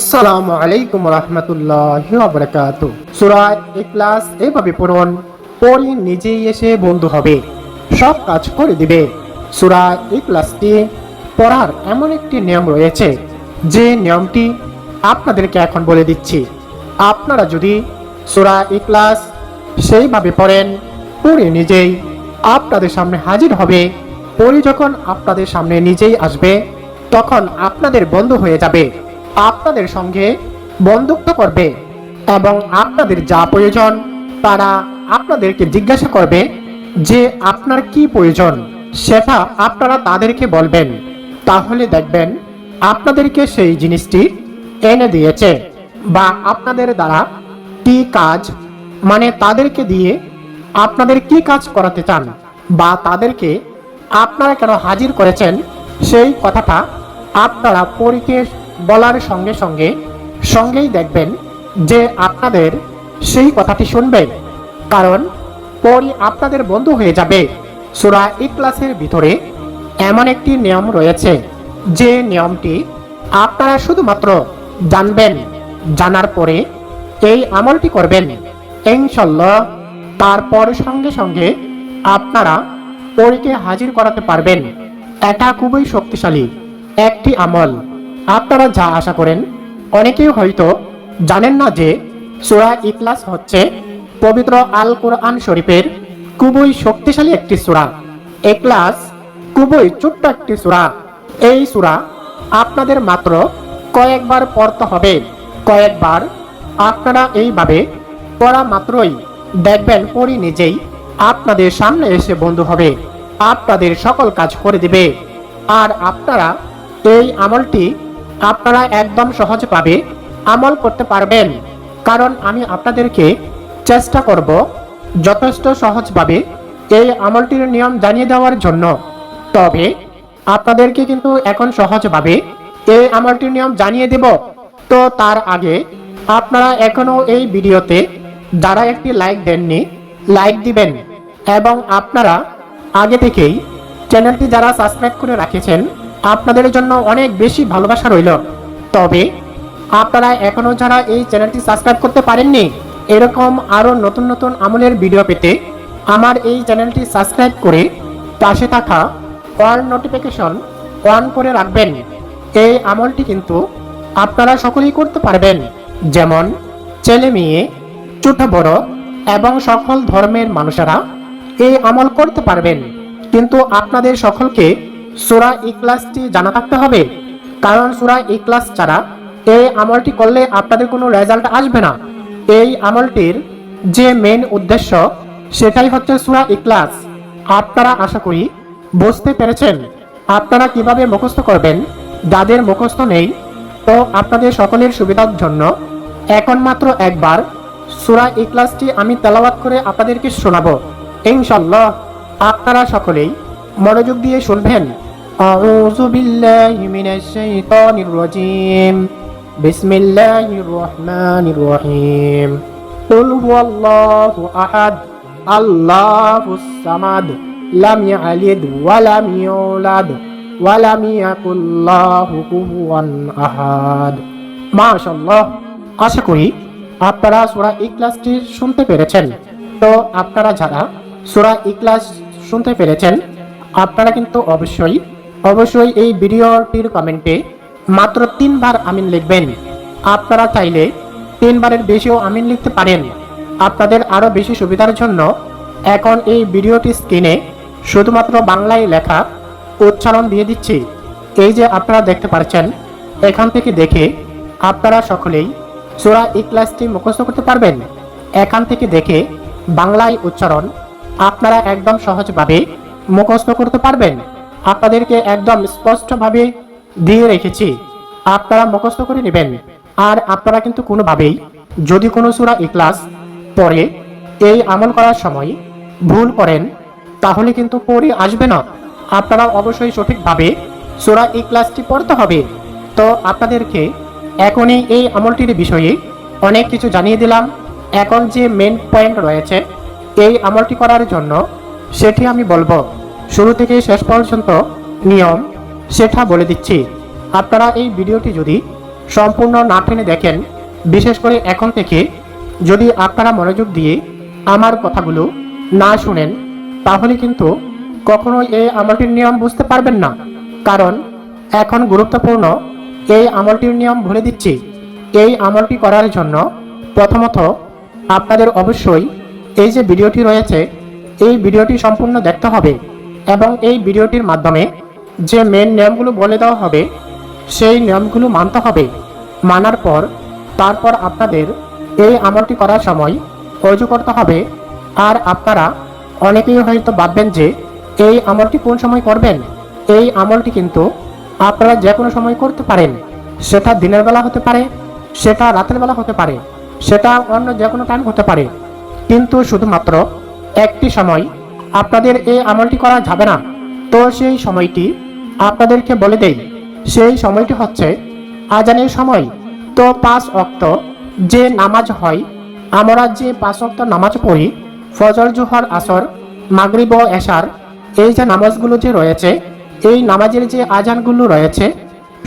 আসসালামু আলাইকুম রহমতুল্লাহ বরকাত সুরায় ইখলাস এভাবে পড়ুন, পড়ি নিজেই এসে বন্ধু হবে, সব কাজ করে দিবে। ইখলাসটি পড়ার এমন একটি নিয়ম রয়েছে, যে নিয়মটি আপনাদেরকে এখন বলে দিচ্ছি। আপনারা যদি সুরা ইখলাস সেইভাবে পড়েন, পড়ে নিজেই আপনাদের সামনে হাজির হবে পড়ি যখন আপনাদের সামনে নিজেই আসবে, তখন আপনাদের বন্ধু হয়ে যাবে। আপনাদের সঙ্গে বন্ধুত্ব করবে এবং আপনাদের যা প্রয়োজন, তারা আপনাদেরকে জিজ্ঞাসা করবে যে আপনার কি প্রয়োজন, সেটা আপনারা তাদেরকে বলবেন। তাহলে দেখবেন, আপনাদেরকে সেই জিনিসটি এনে দিয়েছে বা আপনাদের দ্বারা কি কাজ মানে তাদেরকে দিয়ে আপনাদের কি কাজ করাতে চান বা তাদেরকে আপনারা কেন হাজির করেছেন, সেই কথাটা আপনারা পরীকে বলার সঙ্গে সঙ্গে সঙ্গেই দেখবেন যে আপনাদের সেই কথাটি শুনবে কারণ পরই আপনাদের বন্ধু হয়ে যাবে। সুরা ইকলাসের ভিতরে এমন একটি নিয়ম রয়েছে। যে নিয়মটি আপনারা শুধুমাত্র জানবেন। জানার পরে এই আমলটি করবেন। ইনশাল্লাহ তারপর সঙ্গে সঙ্গে আপনারা পরীকে হাজির করাতে পারবেন। এটা খুবই শক্তিশালী একটি আমল। আপনারা যা আশা করেন, অনেকেই হয়তো জানেন না যে সূরা ইখলাস হচ্ছে পবিত্র আল কোরআন শরীফের খুবই শক্তিশালী একটি সূরা। ইখলাস খুবই ছোট্ট একটি সূরা। এই সূরা আপনাদের মাত্র কয়েকবার পড়তে হবে। কয়েকবার আপনারা এইভাবে পড়া মাত্রই দেখবেন, পড়ি নিজেই আপনাদের সামনে এসে বন্ধু হবে। আপনাদের সকল কাজ করে দিবে। আর আপনারা এই আমলটি আপনারা একদম সহজভাবে আমল করতে পারবেন। কারণ আমি আপনাদেরকে চেষ্টা করব যথেষ্ট সহজভাবে এই আমলটির নিয়ম জানিয়ে দেওয়ার জন্য। তবে আপনাদেরকে কিন্তু এখন সহজভাবে এই আমলটির নিয়ম জানিয়ে দেব। তো তার আগে আপনারা এখনও এই ভিডিওতে যারা একটি লাইক দেননি, লাইক দিবেন। এবং আপনারা আগে থেকেই চ্যানেলটি যারা সাবস্ক্রাইব করে রাখেছেন আপনাদের জন্য অনেক বেশি ভালোবাসা রইল। তবে, আপনারা এখনও যারা এই চ্যানেলটি সাবস্ক্রাইব করতে পারেননি, এরকম আরও নতুন নতুন আমলের ভিডিও পেতে আমার এই চ্যানেলটি সাবস্ক্রাইব করে পাশে থাকা অল নোটিফিকেশন অন করে রাখবেন। এই আমলটি কিন্তু আপনারা সকলেই করতে পারবেন। যেমন, ছেলে মেয়ে, ছোট বড় এবং সকল ধর্মের মানুষেরা এই আমল করতে পারবেন। কিন্তু আপনাদের সকলকে সুরা ইকলাসটি জানা থাকতে হবে। কারণ সুরা ইকলাস ছাড়া এই আমলটি করলে আপনাদের কোনো রেজাল্ট আসবে না। এই আমলটির যে মেন উদ্দেশ্য, সেটাই হচ্ছে সুরা ইকলাস আপনারা আশা করি বুঝতে পেরেছেন। আপনারা কীভাবে মুখস্থ করবেন, যাদের মুখস্থ নেই তো আপনাদের সকলের সুবিধার জন্য এখন মাত্র একবার সুরা ইকলাসটি আমি তেলাওয়াত করে আপনাদেরকে শোনাবো। ইনশাল্লাহ আপনারা সকলেই মনোযোগ দিয়ে শুনবেন। أعوذ بالله من الشيطان الرجيم بسم الله الرحمن الرحيم قل هو الله أحد الله الصمد لم يلد ولم يولد ولم يكن له كفوا أحد ما شاء الله আশা করি আপনারা সূরা ইখলাসটি শুনতে পেরেছেন তো আপনারা যারা সূরা ইখলাস শুনতে পেরেছেন আপনারা কিন্তু অবশ্যই অবশ্যই এই ভিডিওটির কমেন্টে মাত্র তিনবার আমিন লিখবেন। আপনারা চাইলে তিনবারের বেশিও আমিন লিখতে পারেন। আপনাদের আরও বেশি সুবিধার জন্য এখন এই ভিডিওটি স্ক্রিনে শুধুমাত্র বাংলায় লেখা উচ্চারণ দিয়ে দিচ্ছি। এই যে আপনারা দেখতে পাচ্ছেন এখান থেকে দেখে আপনারা সকলেই সূরা ইখলাসটি মুখস্থ করতে পারবেন। এখান থেকে দেখে বাংলায় উচ্চারণ আপনারা একদম সহজভাবে মুখস্থ করতে পারবেন। আপনাদেরকে একদম স্পষ্টভাবে দিয়ে রেখেছি। আপনারা মুখস্থ করে নেবেন। আর আপনারা কিন্তু কোনোভাবেই যদি কোনো সূরা ইখলাস পরে এই আমল করার সময় ভুল করেন, তাহলে কিন্তু পরে আসবে না। আপনারা অবশ্যই সঠিকভাবে সূরা ইখলাসটি পড়তে হবে। তো আপনাদেরকে এখনই এই আমলটির বিষয়ে অনেক কিছু জানিয়ে দিলাম। এখন যে মেন পয়েন্ট রয়েছে, এই আমলটি করার জন্য সেটি আমি বলব। শুরু থেকে শেষ পর্যন্ত নিয়ম সেটা বলে দিচ্ছি। আপনারা এই ভিডিওটি যদি সম্পূর্ণ না টেনে দেখেন, বিশেষ করে এখন থেকে যদি আপনারা মনোযোগ দিয়ে আমার কথাগুলো না শুনেন, তাহলে কিন্তু কখনোই এই আমলটির নিয়ম বুঝতে পারবেন না। কারণ এখন গুরুত্বপূর্ণ এই আমলটির নিয়ম বলে দিচ্ছি। এই আমলটি করার জন্য প্রথমত আপনাদের অবশ্যই এই যে ভিডিওটি রয়েছে, এই ভিডিওটি সম্পূর্ণ দেখতে হবে। এবং এই ভিডিওটির মাধ্যমে যে মেন নিয়মগুলো বলে দেওয়া হবে, সেই নিয়মগুলো মানতে হবে। মানার পর, তারপর আপনাদের এই আমলটি করার সময় অজু করতে হবে। আর আপনারা অনেকেই হয়তো ভাববেন যে, এই আমলটি কোন সময় করবেন? এই আমলটি কিন্তু আপনারা যে কোনো সময় করতে পারেন। সেটা দিনের বেলা হতে পারে, সেটা রাতের বেলা হতে পারে, সেটা অন্য যে কোনো টাইম হতে পারে। কিন্তু শুধুমাত্র একটি সময় আপনাদের এই আমলটি করা যাবে না। তো সেই সময়টি আপনাদেরকে বলে দেই, সেই সময়টি হচ্ছে আজানের সময়। তো পাঁচ অক্ত যে নামাজ হয়, আমরা যে পাঁচ অক্ত নামাজ পড়ি, ফজর, জোহর, আসর, মাগরিব এশার, এই যে নামাজগুলো যে রয়েছে, এই নামাজের যে আজানগুলো রয়েছে,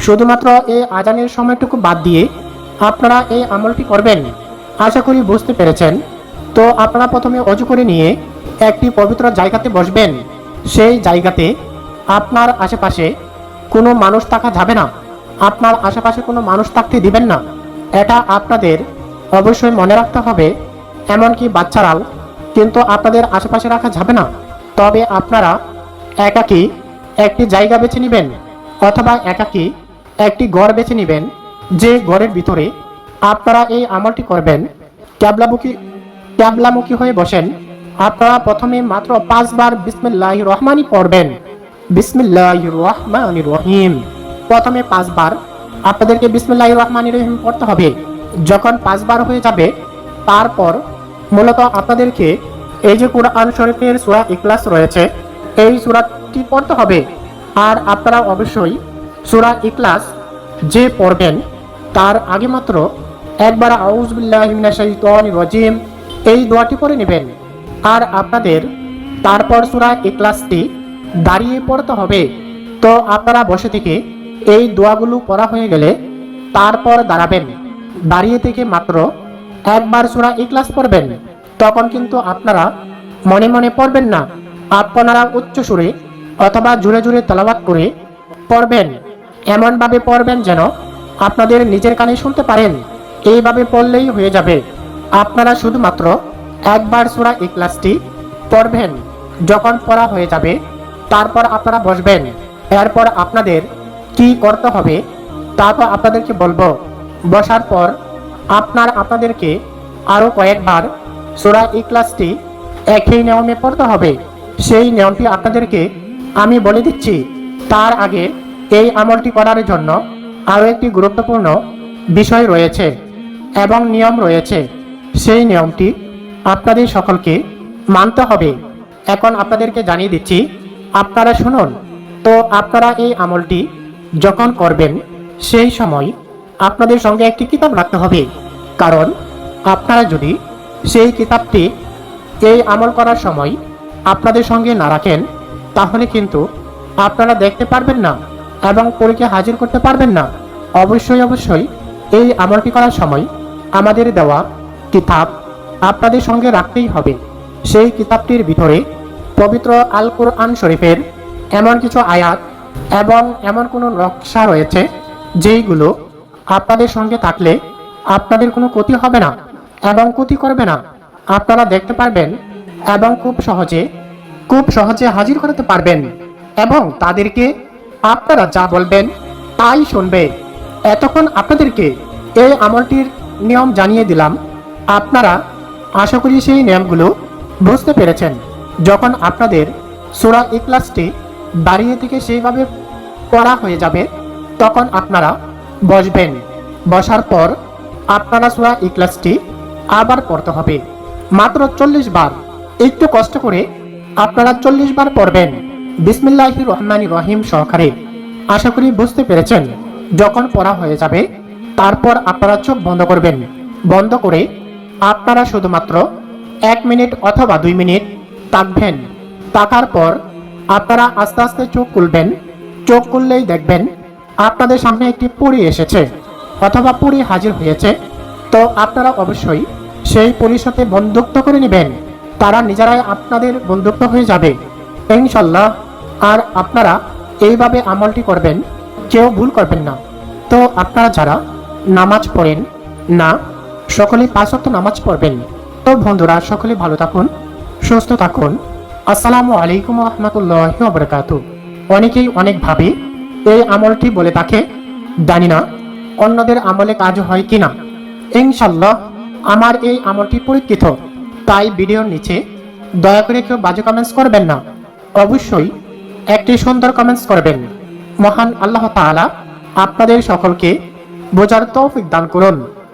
শুধুমাত্র এই আজানের সময়টুকু বাদ দিয়ে আপনারা এই আমলটি করবেন। আশা করি বুঝতে পেরেছেন। তো আপনারা প্রথমে অজু করে নিয়ে একটি পবিত্র জায়গাতে বসবেন। সেই জায়গাতে আপনার আশেপাশে কোনো মানুষ থাকা যাবে না। আপনার আশেপাশে কোনো মানুষ থাকতে দিবেন না। এটা আপনাদের অবশ্যই মনে রাখতে হবে। এমনকি বাচ্চারাও কিন্তু আপনাদের আশেপাশে রাখা যাবে না। তবে আপনারা একাকী একটি জায়গা বেছে নেবেন অথবা একাকী একটি ঘর বেছে নেবেন। যে ঘরের ভিতরে আপনারা এই আমলটি করবেন ক্যাবলামুখী ক্যাবলামুখী হয়ে বসেন। আপনারা প্রথমে মাত্র পাঁচবার বিসমিল্লাহ রহমানি পড়বেন। বিসমিল্লাহ রহমান রহিম। প্রথমে পাঁচবার আপনাদেরকে বিসমিল্লাহ রহমান রহিম পড়তে হবে। যখন পাঁচবার হয়ে যাবে, তারপর মূলত আপনাদেরকে এই যে কোরআন শরীফের সুরা ইকলাস রয়েছে, এই সুরাটি পড়তে হবে। আর আপনারা অবশ্যই সুরা ইকলাস যে পড়বেন, তার আগে মাত্র একবার আউজবিল্লাহ রজিম এই দোয়াটি পড়ে নেবেন। আর আপনাদের তারপর সুরা ইখলাসটি দাঁড়িয়ে পড়তে হবে। তো আপনারা বসে থেকে এই দোয়াগুলো পড়া হয়ে গেলে তারপর দাঁড়াবেন। দাঁড়িয়ে থেকে মাত্র একবার সুরা ইখলাস পড়বেন। তখন কিন্তু আপনারা মনে মনে পড়বেন না। আপনারা উচ্চ সুরে অথবা জুড়ে জুড়ে তেলাবাত করে পড়বেন। এমনভাবে পড়বেন যেন আপনাদের নিজের কানে শুনতে পারেন। এইভাবে পড়লেই হয়ে যাবে। আপনারা শুধুমাত্র একবার সুরা ইখলাসটি পড়বেন। যখন পড়া হয়ে যাবে, তারপর আপনারা বসবেন। এরপর আপনাদের কি করতে হবে, তা তো আপনাদেরকে বলব। বসার পর আপনার আপনাদেরকে আরও কয়েকবার সুরা ইখলাসটি একই নিয়মে পড়তে হবে। সেই নিয়মটি আপনাদেরকে আমি বলে দিচ্ছি। তার আগে এই আমলটি করার জন্য আরও একটি গুরুত্বপূর্ণ বিষয় রয়েছে এবং নিয়ম রয়েছে। সেই নিয়মটি আপনাদের সকলকে মানতে হবে। এখন আপনাদেরকে জানিয়ে দিচ্ছি, আপনারা শুনুন। তো আপনারা এই আমলটি যখন করবেন, সেই সময় আপনাদের সঙ্গে একটি কিতাব রাখতে হবে। কারণ আপনারা যদি সেই কিতাবটি এই আমল করার সময় আপনাদের সঙ্গে না রাখেন, তাহলে কিন্তু আপনারা দেখতে পারবেন না এবং পরীক্ষা হাজির করতে পারবেন না। অবশ্যই অবশ্যই এই আমলটি করার সময় আমাদের দেওয়া কিতাব আপনাদের সঙ্গে রাখতেই হবে। সেই কিতাবটির ভিতরে পবিত্র আল কোরআন শরীফের এমন কিছু আয়াত এবং এমন কোনো নকশা রয়েছে, যেইগুলো আপনাদের সঙ্গে থাকলে আপনাদের কোনো ক্ষতি হবে না এবং ক্ষতি করবে না। আপনারা দেখতে পারবেন এবং খুব সহজে খুব সহজে হাজির করতে পারবেন এবং তাদেরকে আপনারা যা বলবেন তাই শুনবে। এতক্ষণ আপনাদেরকে এই আমলটির নিয়ম জানিয়ে দিলাম। আপনারা আশা করি সেই নিয়মগুলো বুঝতে পেরেছেন। যখন আপনাদের সুরা ইকলাসটি দাঁড়িয়ে থেকে সেইভাবে পড়া হয়ে যাবে, তখন আপনারা বসবেন। বসার পর আপনারা সুরা ইকলাসটি আবার পড়তে হবে। মাত্র চল্লিশ বার, একটু কষ্ট করে আপনারা চল্লিশ বার পড়বেন। বিসমিল্লাহ রহমানি রহিম সহকারে। আশা করি বুঝতে পেরেছেন। যখন পড়া হয়ে যাবে, তারপর আপনারা চোখ বন্ধ করবেন। বন্ধ করে আপনারা শুধুমাত্র এক মিনিট অথবা দুই মিনিট তাকবেন। তাকার পর আপনারা আস্তে আস্তে চোখ খুলবেন। চোখ খুললেই দেখবেন আপনাদের সামনে একটি পরি এসেছে অথবা পুরী হাজির হয়েছে। তো আপনারা অবশ্যই সেই পুরীর সাথে বন্ধুত্ব করে নেবেন। তারা নিজেরাই আপনাদের বন্ধুত্ব হয়ে যাবে। ইনশাল্লাহ আর আপনারা এইভাবে আমলটি করবেন, কেউ ভুল করবেন না। তো আপনারা যারা নামাজ পড়েন না সকলে পাঁচ ওয়াক্ত নামাজ পড়বেন। তো বন্ধুরা, সকলে ভালো থাকুন, সুস্থ থাকুন। আসসালামু আলাইকুম রহমতুল্লাহ বরকাত অনেকেই অনেকভাবে এই আমলটি বলে থাকে, জানি না অন্যদের আমলে কাজ হয় কিনা। ইনশাল্লাহ আমার এই আমলটি পরীক্ষিত। তাই ভিডিওর নিচে দয়া করে কেউ বাজে কমেন্টস করবেন না। অবশ্যই একটি সুন্দর কমেন্টস করবেন। মহান আল্লাহ তাআলা আপনাদের সকলকে বোঝার তৌফিক দান করুন।